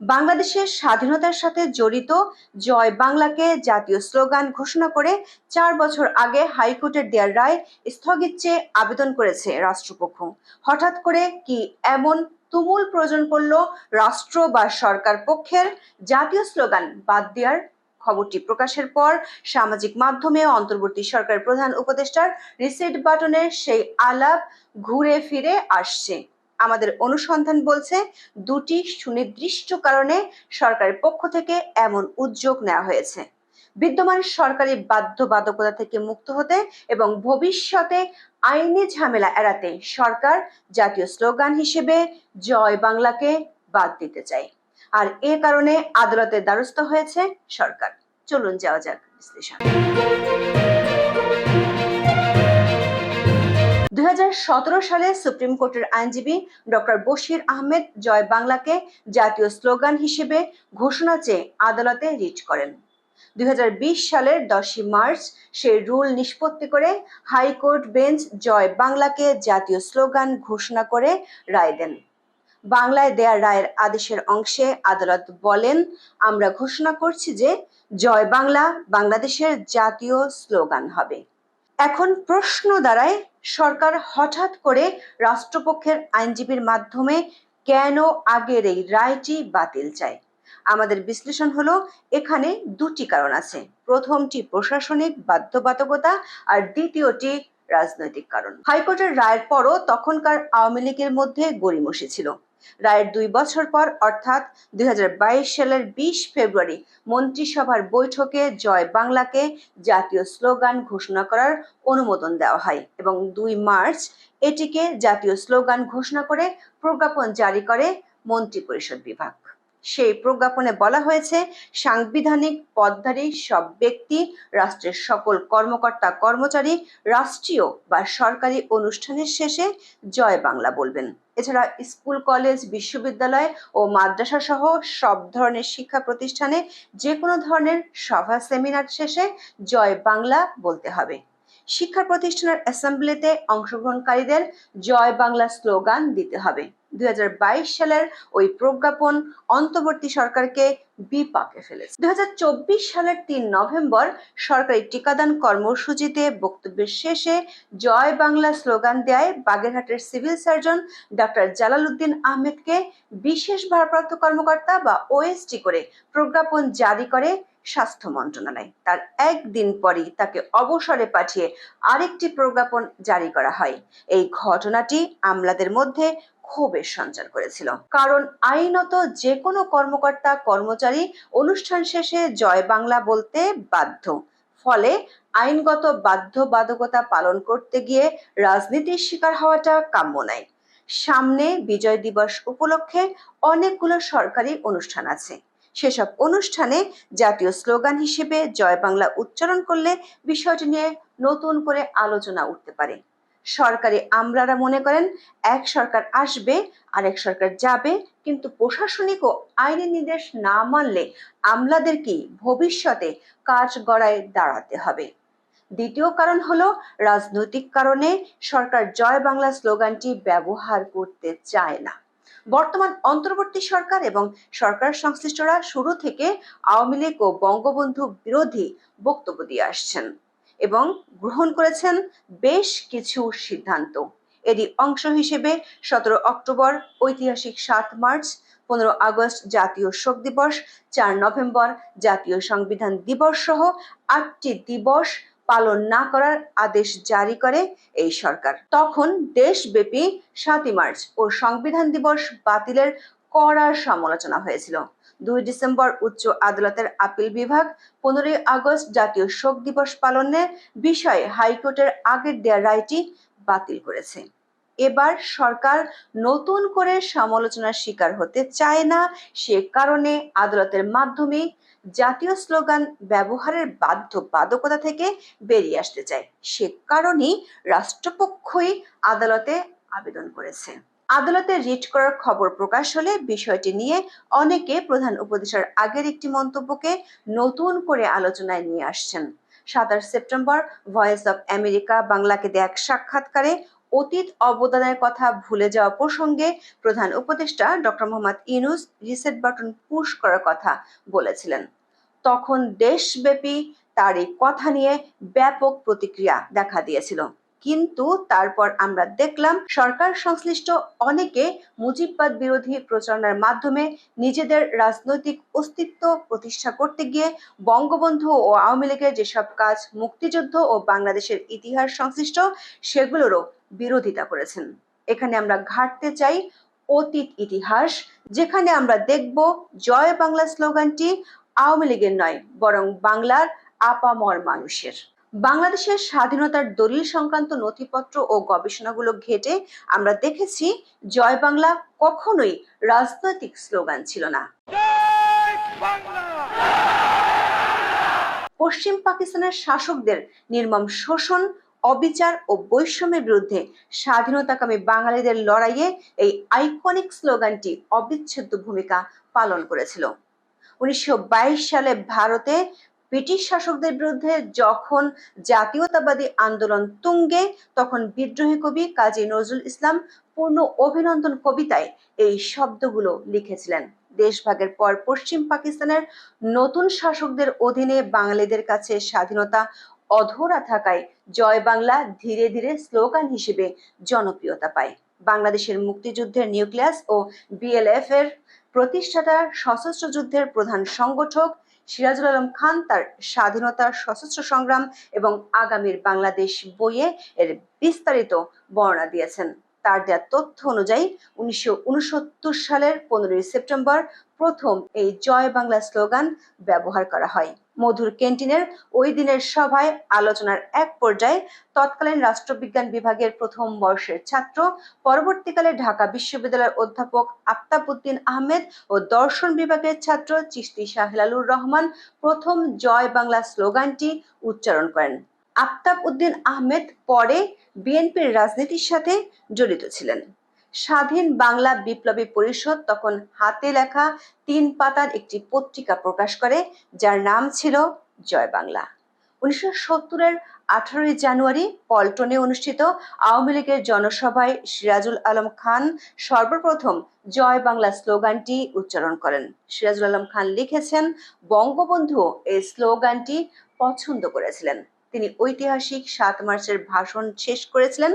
বাংলাদেশের স্বাধীনতার সাথে জড়িত জয় বাংলাকে জাতীয় স্লোগান ঘোষণা করে চার বছর আগে হাইকোর্টের দেয়ার রায় স্থগিত চেয়ে আবেদন করেছে রাষ্ট্রপক্ষ। হঠাৎ করে কি এমন তুমুল প্রয়োজন পড়ল রাষ্ট্র বা সরকার পক্ষের? জাতীয় স্লোগান বাদ দেওয়ার খবরটি প্রকাশের পর সামাজিক মাধ্যমে অন্তর্বর্তী সরকার প্রধান উপদেষ্টার রিসেট বাটনের সেই আলাপ ঘুরে ফিরে আসছে। আমাদের অনুসন্ধান বলছে দুটি সুনির্দিষ্ট কারণে সরকারের পক্ষ থেকে এমন উদ্যোগ নেওয়া হয়েছে। বিদ্যমান সরকারি বাধ্যবাধকতা থেকে মুক্ত হতে এবং ভবিষ্যতে আইনি ঝামেলা এড়াতে সরকার জাতীয় স্লোগান হিসেবে জয় বাংলাকে বাদ দিতে চায়। আর এ কারণে আদালতের দ্বারস্থ হয়েছে সরকার। চলুন যাওয়া যাক বিশ্লেষণ। দুই হাজার সতেরো সালে সুপ্রিম কোর্টের আইনজীবী ডক্টর বশির আহমেদ জয় বাংলাকে জাতীয় স্লোগান হিসেবে ঘোষণা চেয়ে আদালতে রিট করেন। দুই হাজার বিশ সালের দশই মার্চ সেই রুল নিষ্পত্তি করে হাইকোর্ট বেঞ্চ জয় বাংলাকে জাতীয় স্লোগান ঘোষণা করে রায় দেন। বাংলায় দেয়া রায়ের আদেশের অংশে আদালত বলেন, আমরা ঘোষণা করছি যে জয় বাংলা বাংলাদেশের জাতীয় স্লোগান হবে। এখন প্রশ্ন দাঁড়ায় সরকার হঠাৎ করে রাষ্ট্রপক্ষের আইনজীবীর মাধ্যমে কেন আগের এই রায়টি বাতিল চায়? আমাদের বিশ্লেষণ হলো, এখানে দুটি কারণ আছে। প্রথমটি প্রশাসনিক বাধ্যবাধকতা আর দ্বিতীয়টি রাজনৈতিক কারণ। হাইকোর্টের রায়ের পরও তখনকার আওয়ামী লীগের মধ্যে গড়িমসি ছিল। রায়ের দুই বছর পর, অর্থাৎ দুই হাজার বাইশ সালের বিশ ফেব্রুয়ারি, মন্ত্রিসভার বৈঠকে জয় বাংলাকে জাতীয় স্লোগান ঘোষণা করার অনুমোদন দেওয়া হয় এবং দুই মার্চ এটিকে জাতীয় স্লোগান ঘোষণা করে প্রজ্ঞাপন জারি করে মন্ত্রিপরিষদ বিভাগ। সেই প্রজ্ঞাপনে বলা হয়েছে, সাংবিধানিক পদধারী সব ব্যক্তি, রাষ্ট্রের সকল কর্মকর্তা, কর্মচারী, রাষ্ট্রীয় বা সরকারি অনুষ্ঠানের শেষে জয় বাংলা বলবেন। এছাড়া স্কুল, কলেজ, বিশ্ববিদ্যালয় ও মাদ্রাসা সহ সব ধরনের শিক্ষা প্রতিষ্ঠানে যে কোনো ধরনের সভা, সেমিনার শেষে জয় বাংলা বলতে হবে। শিক্ষা প্রতিষ্ঠানের অ্যাসেম্বলিতে অংশগ্রহণকারীদের জয় বাংলা স্লোগান দিতে হবে। দুই সালের ওই প্রজ্ঞাপন অন্তর্বর্তী সরকারকে বিপাকে ফেলেছে। দুই সালের তিন নভেম্বর সরকারি টিকাদান কর্মসূচিতে বক্তব্যের শেষে জয় বাংলা স্লোগান দেয় বাগেরহাটের সিভিল সার্জন ডক্টর জালালউদ্দিন আহমেদকে বিশেষ ভারপ্রাপ্ত কর্মকর্তা বা ওএসটি করে প্রজ্ঞাপন জারি করে স্বাস্থ্য মন্ত্রণালয়। তার একদিন পরই তাকে অবসরে পাঠিয়ে আরেকটি প্রজ্ঞাপন জারি করা হয়। এই ঘটনাটি আমলাদের মধ্যে ক্ষোভের সঞ্চার করেছিল। কারণ আইনত যে কোনো কর্মকর্তা, কর্মচারী অনুষ্ঠান শেষে জয় বাংলা বলতে বাধ্য। ফলে আইনগত বাধ্যবাধকতা পালন করতে গিয়ে রাজনীতির শিকার হওয়াটা কাম্য নয়। সামনে বিজয় দিবস উপলক্ষে অনেকগুলো সরকারি অনুষ্ঠান আছে। সেসব অনুষ্ঠানে জাতীয় স্লোগান হিসেবে জয় বাংলা উচ্চারণ করলে বিষয়টি নিয়ে নতুন করে আলোচনা উঠতে পারে। সরকারি আমলারা মনে করেন, এক সরকার আসবে আর এক সরকার যাবে, কিন্তু প্রশাসনিক ও আইনি নির্দেশ না মানলে আমলাদের কি ভবিষ্যতে কাজ গড়ায় দাঁড়াতে হবে। দ্বিতীয় কারণ হলো, রাজনৈতিক কারণে সরকার জয় বাংলা স্লোগানটি ব্যবহার করতে চায় না। বর্তমান অন্তর্বর্তী সরকার এবং সরকার সংশ্লিষ্টরা শুরু থেকে আওয়ামী লীগ ও বঙ্গবন্ধু বিরোধী বক্তব্য দিয়ে আসছেন এবং গ্রহণ করেছেন বেশ কিছু সিদ্ধান্ত। এরই অংশ হিসেবে সতেরো অক্টোবর, ঐতিহাসিক সাত মার্চ, পনেরো আগস্ট জাতীয় শোক দিবস, চার নভেম্বর জাতীয় সংবিধান দিবস সহ আটটি দিবস পালন না করার আদেশ জারি করে এই সরকার। তখন দেশব্যাপী সাতই মার্চ ও সংবিধান দিবস বাতিলের কড়া সমালোচনা হয়েছিল। দুই ডিসেম্বর উচ্চ আদালতের আপিল বিভাগ পনেরোই আগস্ট জাতীয় শোক দিবস পালনের বিষয়ে হাইকোর্টের আগের দেয়া রায়টি বাতিল করেছে। এবার সরকার নতুন করে সমালোচনার শিকার হতে চায় না, সে কারণে আদালতের মাধ্যমে জাতীয় স্লোগান ব্যবহারের বাধ্যবাধকতা থেকে বেরিয়ে আসতে চায়। সে কারণেই রাষ্ট্রপক্ষই আদালতে আবেদন করেছে। আদালতে রিট করার খবর প্রকাশ হলে বিষয়টি নিয়ে অনেকে প্রধান উপদেষ্টার আগের একটি মন্তব্যকে নতুন করে আলোচনায় নিয়ে আসছেন। সাতাশ সেপ্টেম্বর ভয়েস অব আমেরিকা বাংলাকে দেয়া এক সাক্ষাৎকারে অতীত অবদানের কথা ভুলে যাওয়া প্রসঙ্গে প্রধান উপদেষ্টা doctor Mohammad Yunus reset button push করার কথা বলেছিলেন। তখন দেশব্যাপী তার এই কথা নিয়ে ব্যাপক প্রতিক্রিয়া দেখা দিয়েছিল। কিন্তু তারপর আমরা দেখলাম, সরকার সংশ্লিষ্ট অনেকে মুজিববাদ বিরোধী প্রচারণার মাধ্যমে নিজেদের রাজনৈতিক অস্তিত্ব প্রতিষ্ঠা করতে গিয়ে বঙ্গবন্ধু ও আওয়ামী লীগের যেসব কাজ মুক্তিযুদ্ধ ও বাংলাদেশের ইতিহাস সংশ্লিষ্ট সেগুলোরও বিরোধিতা করেছেন। এখানে আমরা ঘাটতে চাই অতীত ইতিহাস, যেখানে আমরা দেখব জয় বাংলা স্লোগানটি আওয়ামী লীগের নয়, বরং বাংলার আপামর মানুষের। বাংলাদেশের স্বাধীনতার দলিল সংক্রান্ত নথিপত্র ও গবেষণাগুলো ঘেটে আমরা দেখেছি, জয় বাংলা কখনোই রাজনৈতিক স্লোগান ছিল না। পশ্চিম পাকিস্তানের শাসকদের নির্মম শোষণ, অবিচার ও বৈষম্যের বিরুদ্ধে স্বাধীনতাকামী বাঙালিদের লড়াইয়ে এই আইকনিক স্লোগানটি অবিচ্ছেদ্য ভূমিকা পালন করেছিল। উনিশশো বাইশ সালে ভারতে ব্রিটিশ শাসকদের বিরুদ্ধে যখন জাতীয়তাবাদী আন্দোলন তুঙ্গে, তখন বিদ্রোহী কবি কাজী নজরুল ইসলাম পূর্ণ অভিনন্দন কবিতায় এই শব্দগুলো লিখেছিলেন। দেশভাগের পর পশ্চিম পাকিস্তানের নতুন শাসকদের অধীনে বাঙালিদের কাছে স্বাধীনতা অধরা থাকায় জয় বাংলা ধীরে ধীরে স্লোগান হিসেবে জনপ্রিয়তা পায়। বাংলাদেশের মুক্তিযুদ্ধের নিউক্লিয়াস ও বিএলএফ এর প্রতিষ্ঠাতা সশস্ত্র যুদ্ধের প্রধান সংগঠক সিরাজুল আলম খান তার স্বাধীনতার সশস্ত্র সংগ্রাম এবং আগামীর বাংলাদেশ বইয়ে এর বিস্তারিত বর্ণনা দিয়েছেন। তার দেওয়া তথ্য অনুযায়ী উনিশশো উনসত্তর সালের পনেরোই সেপ্টেম্বর প্রথম এই জয় বাংলা স্লোগান ব্যবহার করা হয়। মধুর ক্যান্টিনের ওই দিনের সভায় আলোচনার এক পর্যায়ে তৎকালীন রাষ্ট্রবিজ্ঞান বিভাগের প্রথম বর্ষের ছাত্র, পরবর্তীকালে ঢাকা বিশ্ববিদ্যালয়ের অধ্যাপক আফতাব উদ্দিন আহমেদ ও দর্শন বিভাগের ছাত্র চিস্তি শাহলালুর রহমান প্রথম জয় বাংলা স্লোগানটি উচ্চারণ করেন। আফতাব উদ্দিন আহমেদ পরে বিএনপির রাজনীতির সাথে জড়িত ছিলেন। স্বাধীন বাংলা বিপ্লবী পরিষদ তখন হাতে লেখা তিন পাতার একটি পত্রিকা প্রকাশ করে, যার নাম ছিল জয় বাংলা। উনিশশো সত্তরের আঠারোই জানুয়ারি পল্টনে অনুষ্ঠিত আওয়ামী লীগের জনসভায় সিরাজুল আলম খান সর্বপ্রথম জয় বাংলা স্লোগানটি উচ্চারণ করেন। সিরাজুল আলম খান লিখেছেন, বঙ্গবন্ধু এই স্লোগানটি পছন্দ করেছিলেন। তিনি ঐতিহাসিক সাত মার্চের ভাষণ শেষ করেছিলেন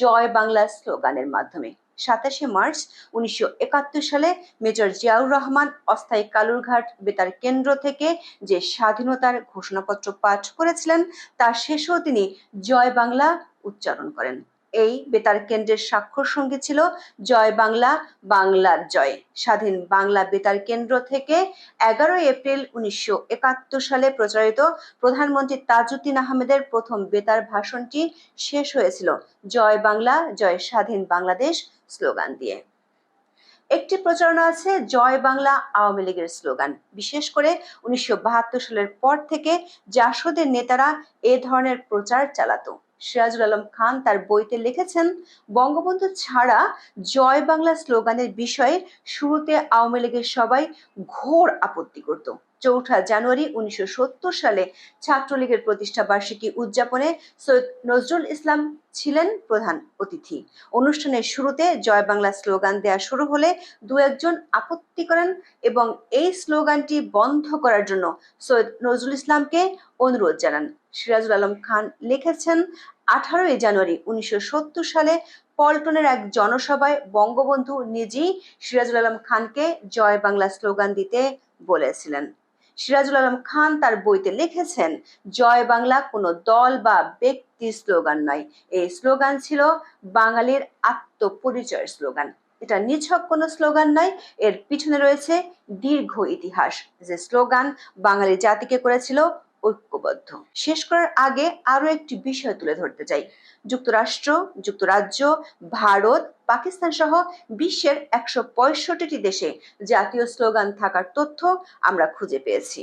জয় বাংলা স্লোগানের মাধ্যমে। সাতাশে মার্চ উনিশশো একাত্তর সালে মেজর জিয়াউর রহমান অস্থায়ী কালুরঘাট বেতার কেন্দ্র থেকে যে স্বাধীনতার ঘোষণাপত্র পাঠ করেছিলেন, তার শেষেও তিনি জয় বাংলা উচ্চারণ করেন। এই বেতার কেন্দ্রের স্বাক্ষর সঙ্গে ছিল জয় বাংলা, বাংলার জয়। স্বাধীন বাংলা বেতার কেন্দ্র থেকে এগারোই এপ্রিল উনিশশো একাত্তর সালে প্রচারিত প্রধানমন্ত্রী তাজউদ্দিন আহমেদের প্রথম বেতার ভাষণটি শেষ হয়েছিল জয় বাংলা, জয় স্বাধীন বাংলাদেশ স্লোগান দিয়ে। একটি প্রচারণা আছে জয় বাংলা আওয়ামী লীগের স্লোগান। বিশেষ করে উনিশশো বাহাত্তর সালের পর থেকে জাসদের নেতারা এ ধরনের প্রচার চালাতো। সিরাজুল আলম খান তার বইতে লিখেছেন, বঙ্গবন্ধু ছাড়া জয় বাংলা স্লোগানের বিষয়ে শুরুতে আওয়ামী লীগের সবাই ঘোর আপত্তি করত। চৌঠা জানুয়ারি উনিশশো সালে ছাত্রলীগের প্রতিষ্ঠা বার্ষিকী উদযাপনে সৈয়দ নজরুল ইসলাম ছিলেন প্রধান অতিথি। অনুষ্ঠানের শুরুতে জয় বাংলা স্লোগান দেয়া শুরু হলে দু একজন আপত্তি করেন এবং এই স্লোগানটি বন্ধ করার জন্য সৈয়দ নজরুল ইসলামকে অনুরোধ জানান। সিরাজুল আলম খান লিখেছেন আঠারোই জানুয়ারি উনিশশো সত্তর সালে পল্টনের এক জনসভায় বঙ্গবন্ধু নিজেই সিরাজুল আলম খানকে জয় বাংলা স্লোগান দিতে বলেছিলেন। সিরাজুল আলম খান তার বইতে লিখেছেন, জয় বাংলা কোনো দল বা ব্যক্তি স্লোগান নয়। এই স্লোগান ছিল বাঙালির আত্মপরিচয়ের স্লোগান। এটা নিছক কোনো স্লোগান নয়। এর পিছনে রয়েছে দীর্ঘ ইতিহাস। যে স্লোগান বাঙালি জাতিকে করেছিল ঐক্যবদ্ধ। শেষ করার আগে আরও একটি বিষয় তুলে ধরতে চাই। যুক্তরাষ্ট্র, যুক্তরাজ্য, ভারত পাকিস্তান সহ বিশ্বের একশো পঁয়ষট্টিটি দেশে জাতীয় স্লোগান থাকার তথ্য আমরা খুঁজে পেয়েছি।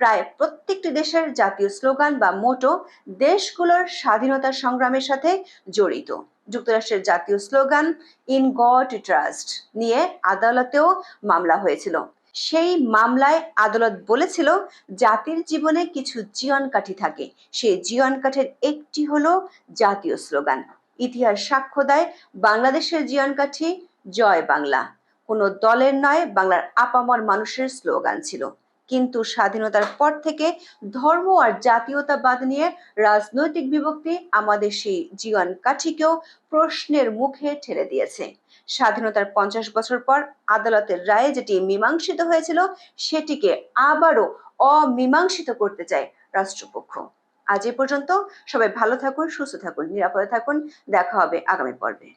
প্রায় প্রত্যেকটি দেশের জাতীয় স্লোগান বা মোটো দেশগুলোর স্বাধীনতা সংগ্রামের সাথে জড়িত। যুক্তরাষ্ট্রের জাতীয় স্লোগান, ইন গড ট্রাস্ট নিয়ে আদালতেও মামলা হয়েছিল। সেই মামলায় আদালত বলেছিল, জাতির জীবনে কিছু জীবন কাঠি থাকে। সেই জীবন কাঠের একটি হলো জাতীয় স্লোগান। ইতিহাস সাক্ষ্য দেয়, বাংলাদেশের জীবনকাঠি, জয় বাংলা। কোনো দলের নয়, বাংলার আপামর মানুষের স্লোগান ছিল। কিন্তু স্বাধীনতার পর থেকে ধর্ম আর জাতীয়তাবাদ নিয়ে রাজনৈতিক বিভক্তি আমাদের সেই জীবন কাঠিকেও প্রশ্নের মুখে ঠেলে দিয়েছে। স্বাধীনতার পঞ্চাশ বছর পর আদালতের রায়ে যেটি মীমাংসিত হয়েছিল, সেটিকে আবারও অমীমাংসিত করতে চায় রাষ্ট্রপক্ষ। আজ এ পর্যন্ত সবাই ভালো থাকুন, সুস্থ থাকুন, নিরাপদে থাকুন। দেখা হবে আগামী পর্বে।